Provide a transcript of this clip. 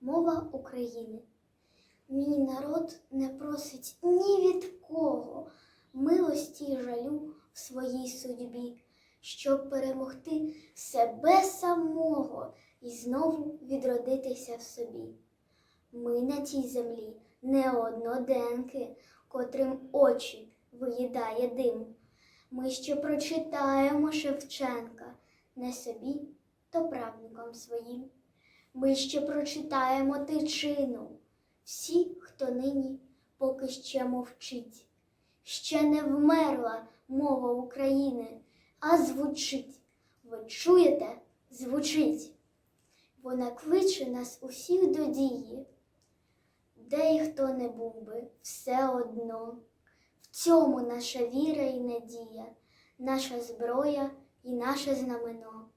мова України. Мій народ не просить ні від кого милості й жалю в своїй судьбі, щоб перемогти себе самого і знову відродитися в собі. Ми на тій землі не одноденки, котрим очі виїдає дим. Ми ще прочитаємо Шевченка не собі, то правнукам своїм. Ми ще прочитаємо тичину, всі, хто нині поки ще мовчить. Ще не вмерла мова України, а звучить. Ви чуєте? Звучить. Вона кличе нас усіх до дії. Де й хто не був би, все одно. В цьому наша віра і надія, наша зброя і наше знамено.